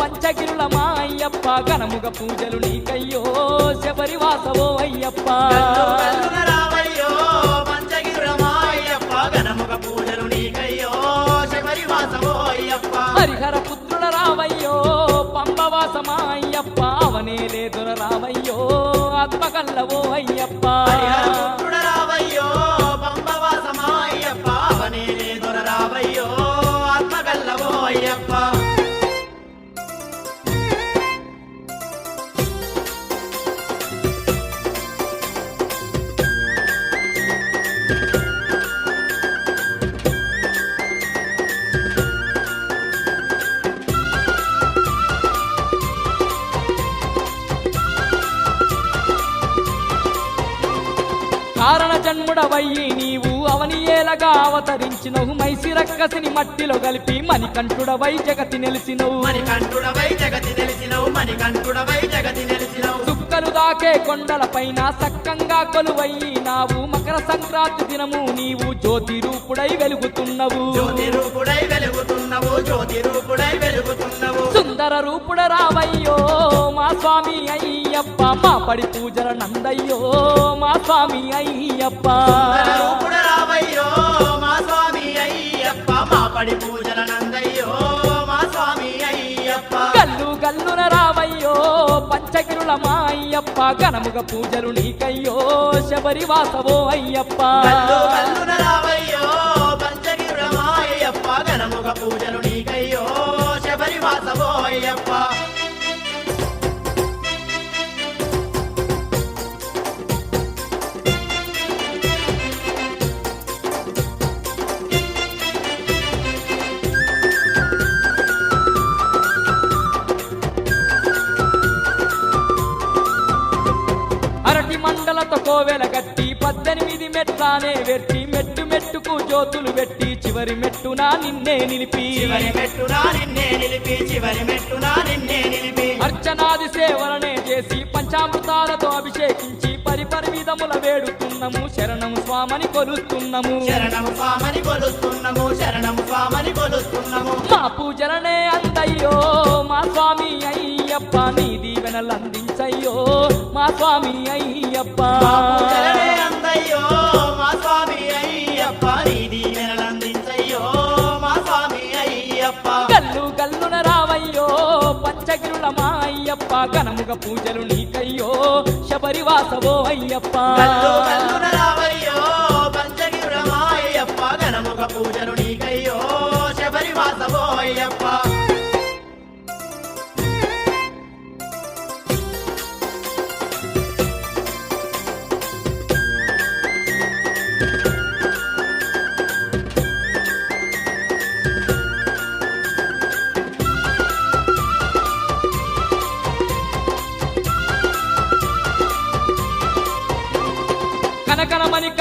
పంచగిరుల మా అయ్యప్ప ఘనముగ పూజలు నీకయ్యో శబరి వాసవో అయ్యప్ప. కల్లు కల్లున రావయ్యో పంచగిరురమా అయ్యప్ప ఘనముగ పూజలు నీకయ్యో శబరి వాసవో అయ్యప్ప. హరిహర పుత్రుల రావయ్యో పంబవాసమా అయ్యప్ప అవనే లేదుర రావయ్యో ఆత్మకల్లవో అయ్యప్ప. ఆత్మగల్లవో అయ్యప్ప కారణ జన్ముడవయ్యి నీవు. అవని ఏలగా అవతరించినవు. మైసి రక్కసిని మట్టిలో కలిపి మణికంఠుడవై జగతి నెలిసినవు మణికంఠుడవై జగతి తెలిసినవు మణికంఠుడవై జగతి తెలిసినవు చుక్కలు దాకే కొండల పైన సక్కంగా కొలువయ్యి నావు. మకర సంక్రాంతి దినము నీవు జ్యోతి రూపుడై వెలుగుతున్నవు. జ్యోతి రూపుడై వెలుగుతున్నవు. జ్యోతి రూపుడై వెలుగుతున్నవు. సుందర రూపుడ రావయ్యో మా స్వామి అయ్యప్ప మా పడి పూజల నందయ్యో మా స్వామి అయ్యప్ప. రావయ్యో మా స్వామి అయ్యప్ప మా పడి పూజల నందయ్యో మా స్వామి అయ్యప్ప. గల్లు గల్లున రావయ్యో పంచగిరుల మా అయ్యప్ప ఘనముగ పూజలు నీకయ్యో శబరి వాసవో అయ్యప్ప. మండలతో కోవెల గట్టి పద్దెనిమిది మెట్లానే వెట్టి మెట్టు మెట్టుకు జ్యోతులు పెట్టి చివరి మెట్టున నిన్నే నిలిపి. చివరి మెట్టునా నిన్నే నిలిపి చివరి మెట్టునా నిన్నే నిలిపి. అర్చనాది సేవలనే చేసి పంచామృతాలతో అభిషేకించి పరిపరి విధముల వేడుతున్నాము. శరణము స్వామని కొలుస్తున్నాము. శరణం స్వామని కొలుస్తున్నాము శరణం స్వామని కొలుస్తున్నాము. మా పూజలనే అందయ్యో మా స్వామి అయ్యప్ప నీ దీవెనలు అందించయ్యో మా స్వామి అయ్యప్ప. మా పూజలనే అందయ్యో మా స్వామి అయ్యప్ప. నీ దీవెనలందించయ్యో మా స్వామి అయ్యప్ప. గల్లు గల్లున రావయ్యో పంచగిరుల మా అయ్యప్ప ఘనముగ పూజలు నీకయ్యో శబరి వాసవో అయ్యప్ప. కల్లు కల్లున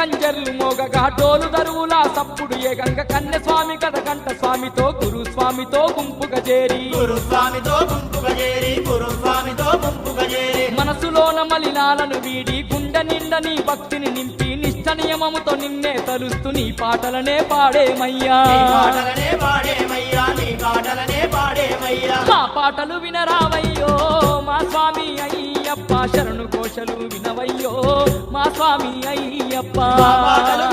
కంజర్లు మోగగా డోలు దరువులా సప్పుడు ఏగంగ. కన్య స్వామి కథ కంట స్వామితో గురు స్వామితో గుంపుగా చేరి. గురు స్వామితో గుంపుగా చేరి గురు స్వామితో గుంపుగా చేరి. మనసులోన మలినాలను వీడి గుండె నిండా నీ భక్తిని నింపి నిష్ట నియమముతో నిన్నే తలుస్తూ నీ పాటలనే పాడేమయ్యా. పాటలనే పాడేమయ్యా నీ పాటలనే పాడేమయ్యా. మా పాటలు వినరావయ్యో మా స్వామి అయ్యప్ప శరణు కోశలు వినవయ్యో. స్వామి అయ్యప్ప. మా పాటలు